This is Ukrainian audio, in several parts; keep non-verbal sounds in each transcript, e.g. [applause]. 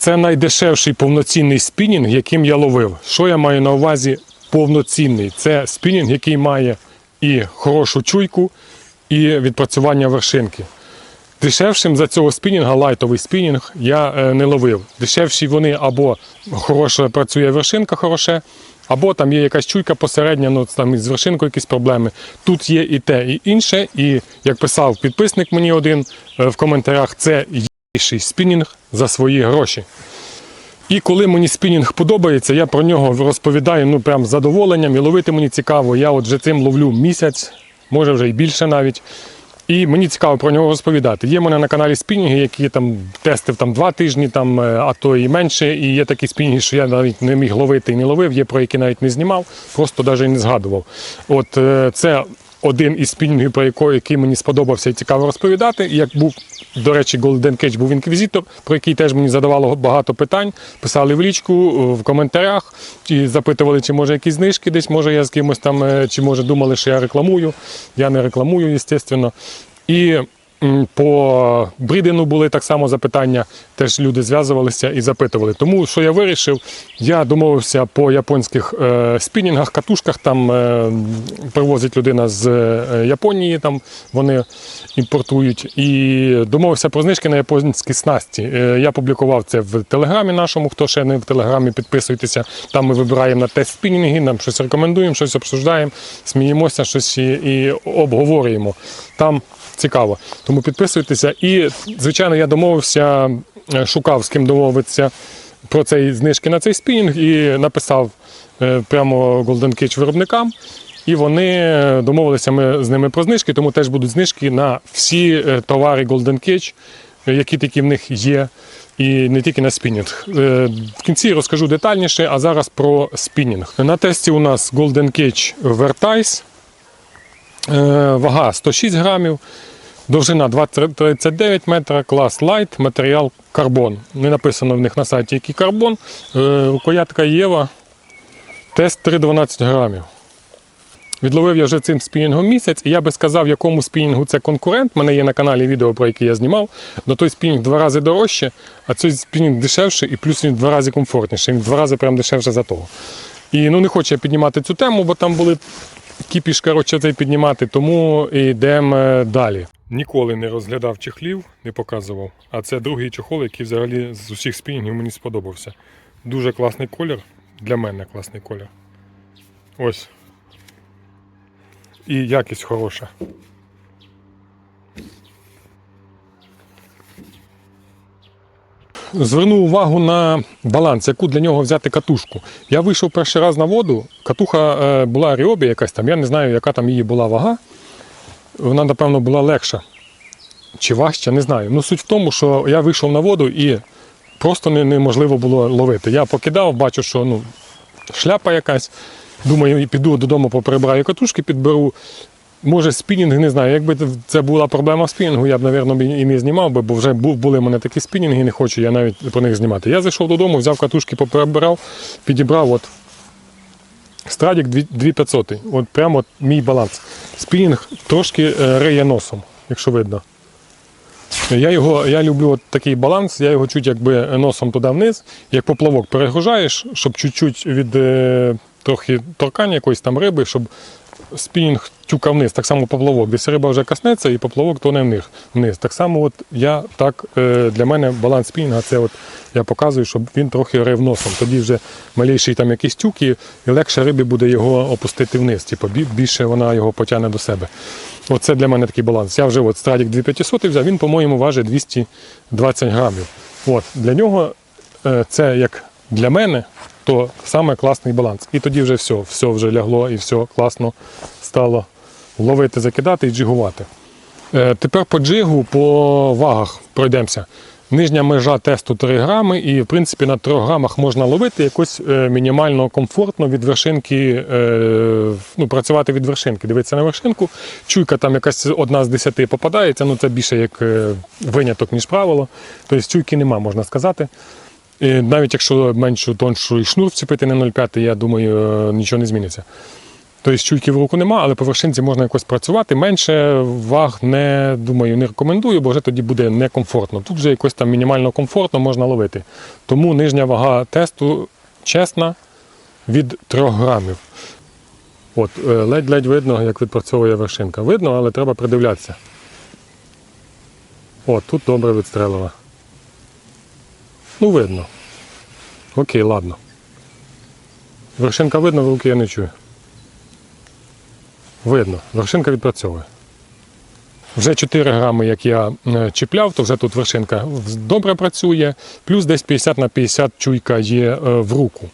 Це найдешевший повноцінний спінінг, яким я ловив. Що я маю на увазі повноцінний? Це спінінг, який має і хорошу чуйку, і відпрацювання вершинки. Дешевшим за цього спінінга, лайтовий спінінг, я е, не ловив. Дешевші вони або хороше працює вершинка хороше, або там є якась чуйка посередня, ну там із вершинкою якісь проблеми. Тут є і те, і інше. І як писав підписник мені один е, в коментарях, це єший спінінг за свої гроші. І коли мені спінінг подобається, я про нього розповідаю ну прям з задоволенням і ловити мені цікаво. Я от вже цим ловлю місяць, може вже і більше навіть. І мені цікаво про нього розповідати. Є в мене на каналі спінінги, які там тестив там два тижні, там, е, а то і менше. І є такі спінінги, що я навіть не міг ловити і не ловив, є про які навіть не знімав, просто навіть не згадував. От е, це один із спінінгів, про який, який мені сподобався і цікаво розповідати. Як був, до речі, Golden Cage був інквізитор, про який теж мені задавало багато питань. Писали в річку, в коментарях, і запитували, чи може якісь знижки десь, може я з кимось там, е, чи може думали, що я рекламую. Я не рекламую, звісно. І по брідину були так само запитання, теж люди зв'язувалися і запитували. Тому що я вирішив, я домовився по японських е, спінінгах, катушках. Там е, привозить людина з е, Японії, там вони імпортують. І домовився про знижки на японські снасті. Е, я публікував це в телеграмі нашому. Хто ще не в телеграмі, підписуйтеся. Там ми вибираємо на тест спінінги, нам щось рекомендуємо, щось обсуждаємо, сміємося, щось і, і обговорюємо. Там цікаво. Тому підписуйтеся. І, звичайно, я домовився, е, шукав з ким домовитися про цей знижки на цей спінінг і написав е, прямо Golden Cage виробникам. І вони домовилися ми з ними про знижки, тому теж будуть знижки на всі е, товари Golden Cage, е, які такі в них є, і не тільки на спінінг. Е, В кінці розкажу детальніше, а зараз про спінінг. На тесті у нас Golden Cage Vertice. Е, Вага 106 грамів, довжина 2,39 метра, клас Light, матеріал карбон. Не написано в них на сайті, який карбон. Е, Рукоятка Єва, тест 3,12 грамів. Відловив я вже цим спінінгом місяць, і я би сказав, якому спінінгу це конкурент. У мене є на каналі відео, про яке я знімав. Но той спінінг два рази дорожче, а цей спінінг дешевше, і плюс він два рази комфортніше. Він два рази прям дешевше за того. І ну не хочу я піднімати цю тему, бо там були кіпіш, коротше, цей піднімати, тому йдемо далі. Ніколи не розглядав чехлів, не показував. А це другий чехол, який взагалі з усіх спінінгів мені сподобався. Дуже класний колір. Для мене класний колір. Ось. І якість хороша. Звернув увагу на баланс, яку для нього взяти катушку. Я вийшов перший раз на воду, катуха е, була Ріобі якась там, я не знаю, яка там її була вага. Вона, напевно, була легша чи важча, не знаю. Ну суть в тому, що я вийшов на воду і просто неможливо було ловити. Я покидав, бачу, що ну, шляпа якась. Думаю, піду додому, поприбираю катушки, підберу. Може, спінінг, не знаю. Якби це була проблема спінінгу, я б, мабуть, і не знімав би, бо вже були в мене такі спінінги, не хочу я навіть про них знімати. Я зайшов додому, взяв катушки, поперебирав, підібрав от Страдік 2500. От прямо от мій баланс. Спінінг трошки е, риє носом, якщо видно. Я його, я люблю от такий баланс, я його чуть якби носом туди вниз, як поплавок перегружаєш, щоб чуть-чуть від е, трохи торкання якоїсь там риби, щоб спінінг тюкав вниз. Так само поплавок. Десь риба вже коснеться і поплавок тоне вниз. вниз. Так само от я так, е, для мене баланс спінінга це от я показую, щоб він трохи рив носом. Тоді вже маліший там якийсь тюк і, і легше рибі буде його опустити вниз. Типу, більше вона його потягне до себе. Оце для мене такий баланс. Я вже от Страдік 2500 взяв, він, по-моєму, важить 220 грамів. От, для нього е, це як для мене, то саме класний баланс. І тоді вже все, все вже лягло і все класно стало ловити, закидати і джигувати. Е, Тепер по джигу, по вагах пройдемося. Нижня межа тесту 3 грами, і в принципі на 3 грамах можна ловити якось е, мінімально комфортно від вершинки, е, ну, працювати від вершинки, дивитися на вершинку. Чуйка там якась одна з 10 попадається, ну це більше як виняток, ніж правило. Тобто чуйки нема, можна сказати. Навіть якщо меншу тоншу і шнур вцепити на 0,5, я думаю, е, нічого не зміниться. Тобто чуйки в руку нема, але по вершинці можна якось працювати. Менше ваг не думаю, не рекомендую, бо вже тоді буде некомфортно. Тут вже якось там мінімально комфортно можна ловити. Тому нижня вага тесту чесна від 3 грамів. От, е, ледь-ледь видно, як відпрацьовує вершинка. Видно, але треба придивлятися. От, тут добре відстрелила. Ну, видно. Окей, ладно. Вершинка видно, руки я не чую. Видно, вершинка відпрацьовує. Вже 4 грами, як я е, чіпляв, то вже тут вершинка добре працює, плюс десь 50 на 50 чуйка є е, в руку.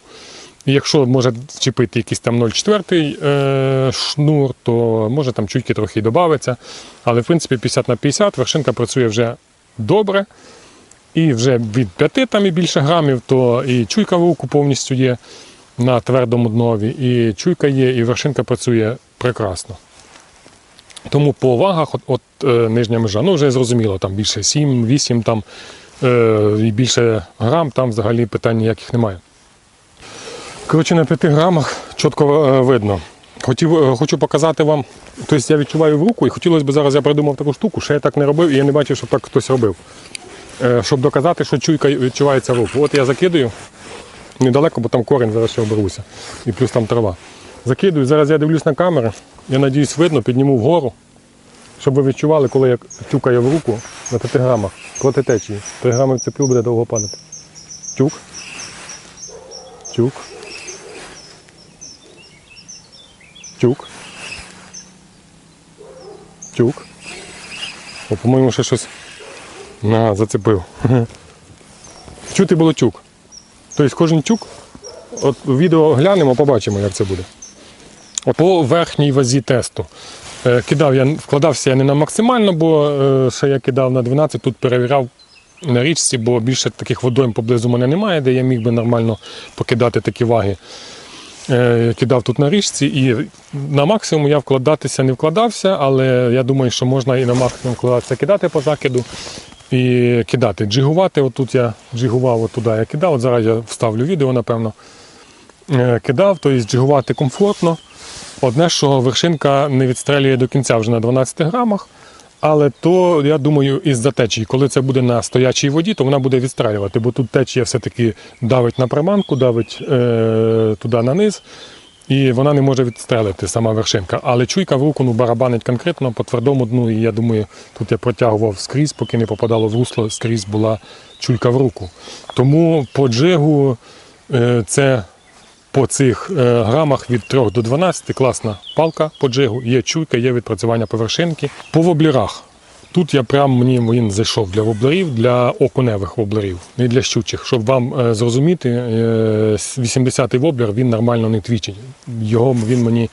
Якщо може чіпити якийсь там 0,4 е, шнур, то може там чуйки трохи й додається. Але в принципі 50 на 50 вершинка працює вже добре. І вже від 5 там і більше грамів, то і чуйка в повністю є на твердому днові, і чуйка є, і вершинка працює прекрасно. Тому по вагах, от, от е, нижня межа, ну вже зрозуміло, там більше 7, 8 там, е, і більше грам, там взагалі питань ніяких немає. Коротше, на 5 грамах чітко е, видно. Хотів, е, хочу показати вам, тобто я відчуваю в руку, і хотілося б зараз я придумав таку штуку, що я так не робив, і я не бачив, щоб так хтось робив. Е, щоб доказати, що чуйка відчувається в руку. От я закидаю недалеко, бо там корінь зараз ще оберуся. І плюс там трава. Закидую, зараз я дивлюсь на камери, я надіюсь, видно, підніму вгору, щоб ви відчували, коли я тюкаю в руку на 5 грамах проти течії. 3 грами вцепив, буде довго падати. Тюк. Тюк. Тюк. Тюк. По-моєму, ще щось на, зацепив. Чути було тюк. Тобто кожен тюк, от відео глянемо, побачимо, як це буде. По верхній вазі тесту. Е, Кидав я, вкладався я не на максимально, бо е, ще я кидав на 12, тут перевіряв на річці, бо більше таких водойм поблизу мене немає, де я міг би нормально покидати такі ваги. Е, Кидав тут на річці і на максимум я вкладатися не вкладався, але я думаю, що можна і на максимум вкладатися кидати по закиду і кидати. Джигувати, отут я джигував, отуди я кидав, от зараз я вставлю відео, напевно. Е, Кидав, тобто джигувати комфортно. Одне, що вершинка не відстрелює до кінця вже на 12 грамах. Але то, я думаю, із-за течії, коли це буде на стоячій воді, то вона буде відстрелювати, бо тут течія все-таки давить на приманку, давить е, туди на низ, і вона не може відстрелити сама вершинка. Але чуйка в руку ну, барабанить конкретно по твердому дну, і я думаю, тут я протягував скрізь, поки не попадало в русло, скрізь була чуйка в руку. Тому по джигу е, це по цих е, грамах від 3 до 12 класна палка по джигу, є чуйка, є відпрацювання повершинки. По воблерах. Тут я прям мені він зайшов для воблерів, для окуневих воблерів, не для щучих. Щоб вам е, зрозуміти, е, 80-й воблер він нормально не твічить. Його він мені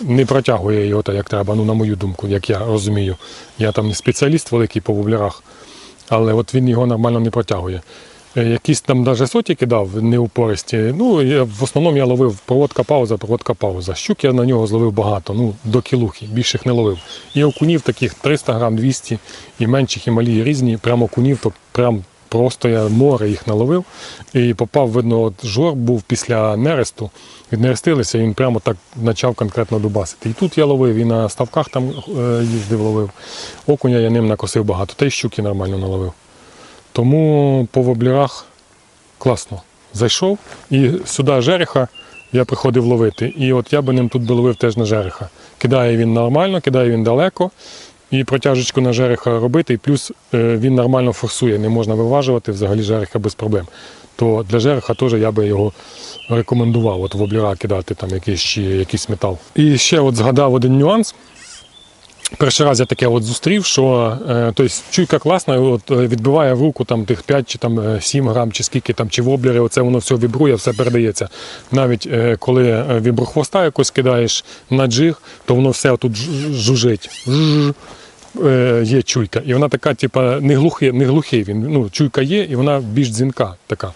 не протягує його так, як треба, ну на мою думку, як я розумію. Я там не спеціаліст великий по воблерах, але от він його нормально не протягує. Е, Якісь там навіть соті кидав неупористі. Ну, я, в основному я ловив проводка пауза, проводка пауза. Щук я на нього зловив багато, ну, до кілухи, більших не ловив. І окунів таких 300 грам, 200, і менших, і малі різні. Прямо окунів, то прям просто я море їх наловив. І попав, видно, от жор був після нересту. Віднерестилися, і він прямо так почав конкретно дубасити. І тут я ловив, і на ставках там е, їздив, ловив. Окуня я ним накосив багато, та й щуки нормально наловив. Тому по воблерах класно. Зайшов і сюди жереха я приходив ловити. І от я би ним тут би ловив теж на жереха. Кидає він нормально, кидає він далеко. І протяжечку на жереха робити, і плюс е, він нормально форсує, не можна виважувати взагалі жереха без проблем. То для жереха теж я би його рекомендував, от воблера кидати там якийсь, чи якийсь метал. І ще от згадав один нюанс. Перший раз я таке от зустрів, що е, тобто, чуйка класна, от, е, відбиває в руку там, тих 5 чи там, е, 7 грам, чи скільки там, чи воблери, оце воно все вібрує, все передається. Навіть е, коли е, віброхвоста якось кидаєш на джиг, то воно все тут жужить. Е, є чуйка. І вона така, типа, не глухий, не глухий він. Ну, чуйка є, і вона більш дзвінка така.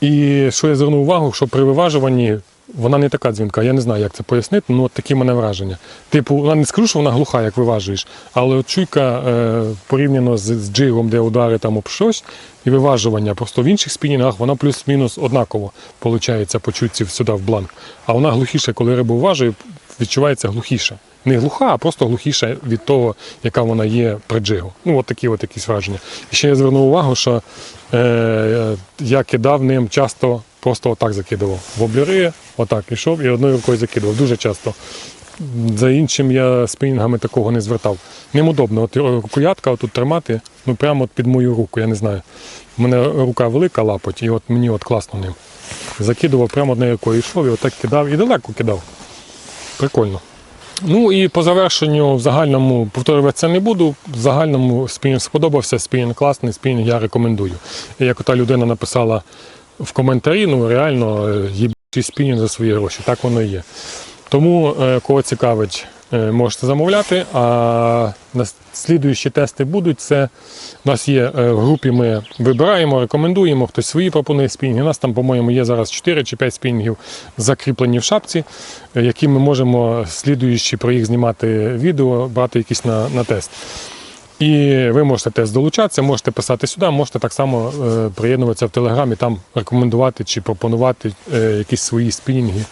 І що я звернув увагу, що при виважуванні вона не така дзвінка. Я не знаю, як це пояснити, ну от такі в мене враження. Типу, вона не скажу, що вона глуха, як виважуєш, але от чуйка е, порівняно з, з джигом, де удари там об щось, і виважування. Просто в інших спінінгах вона плюс-мінус однаково виходить по чуйці сюди в бланк. А вона глухіша, коли рибу вважує, відчувається глухіша. Не глуха, а просто глухіша від того, яка вона є при джигу. Ну, от такі от якісь враження. І ще я звернув увагу, що я кидав ним часто, просто отак закидував. Воблери, отак ішов і одною рукою закидував. Дуже часто. За іншим я спінінгами такого не звертав. Ним удобно. От рукоятка отут тримати, ну прямо от під мою руку, я не знаю. У мене рука велика лапоть, і от мені от класно ним. Закидував прямо одною рукою йшов і отак кидав і далеко кидав. Прикольно. Ну і по завершенню в загальному повторюватися не буду. В загальному спінінг сподобався, спінінг класний, спінінг я рекомендую. Як та людина написала в коментарі, ну реально е, їбучий спінінг за свої гроші. Так воно і є. Тому, е, кого цікавить, е, можете замовляти. А слідуючі тести будуть. Це у нас є е, в групі. Ми вибираємо, рекомендуємо. Хтось свої пропонує спінінги. У нас там, по-моєму, є зараз 4 чи 5 спінінгів закріплені в шапці, е, які ми можемо слідуючи про їх знімати відео, брати якісь на, на тест. І ви можете теж долучатися, можете писати сюди, можете так само е, приєднуватися в Телеграмі, там рекомендувати чи пропонувати е, якісь свої спінінги,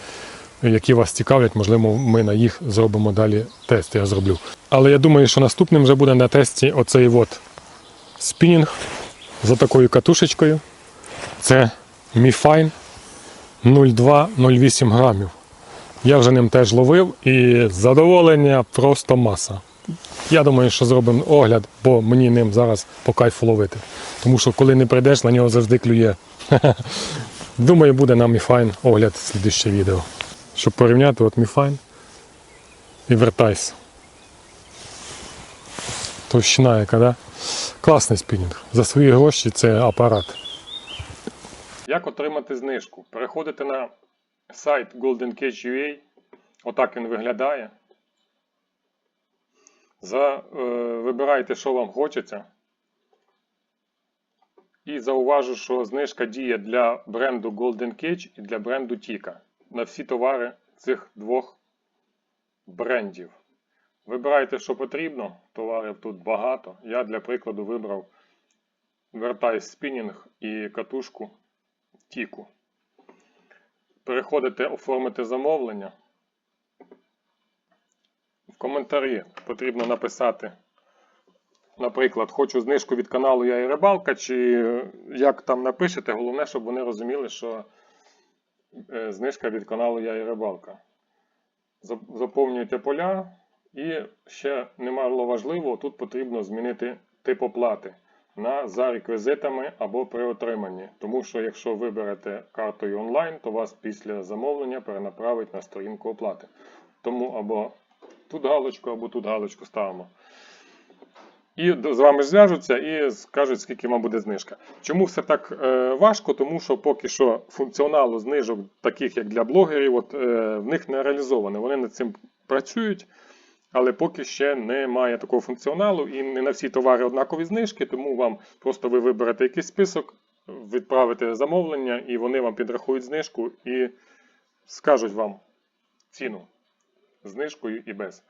які вас цікавлять. Можливо, ми на їх зробимо далі тест. Я зроблю. Але я думаю, що наступним вже буде на тесті оцей от спінінг за такою катушечкою. Це Міфайн 0,2-0,8 грамів. Я вже ним теж ловив і задоволення просто маса. Я думаю, що зробимо огляд, бо мені ним зараз по кайфу ловити. Тому що коли не прийдеш, на нього завжди клює. [laughs] Думаю, буде на Міфайн огляд слідуще відео. Щоб порівняти от Міфайн і Вертайс. Товщина яка, да? Класний спінінг. За свої гроші це апарат. Як отримати знижку? Переходите на сайт Golden Cage UA. Отак він виглядає. За, е, вибирайте, що вам хочеться. І зауважу, що знижка діє для бренду Golden Cage і для бренду Tika на всі товари цих двох брендів. Вибирайте, що потрібно. Товарів тут багато. Я для прикладу вибрав Vertice Spinning і катушку Тіку. Переходите оформити замовлення. В коментарі потрібно написати, наприклад, хочу знижку від каналу Я і Рибалка, чи як там напишете, головне, щоб вони розуміли, що знижка від каналу Я і Рибалка. Зап- Заповнюєте поля і ще немало важливо, тут потрібно змінити тип оплати на за реквізитами або при отриманні. Тому що якщо ви берете картою онлайн, то вас після замовлення перенаправить на сторінку оплати. Тому або тут галочку, або тут галочку ставимо. І з вами зв'яжуться і скажуть, скільки вам буде знижка. Чому все так е, важко? Тому що поки що функціоналу знижок, таких як для блогерів, от, е, в них не реалізовано. Вони над цим працюють, але поки ще немає такого функціоналу і не на всі товари однакові знижки, тому вам просто ви виберете якийсь список, відправите замовлення, і вони вам підрахують знижку і скажуть вам ціну знижкою і без.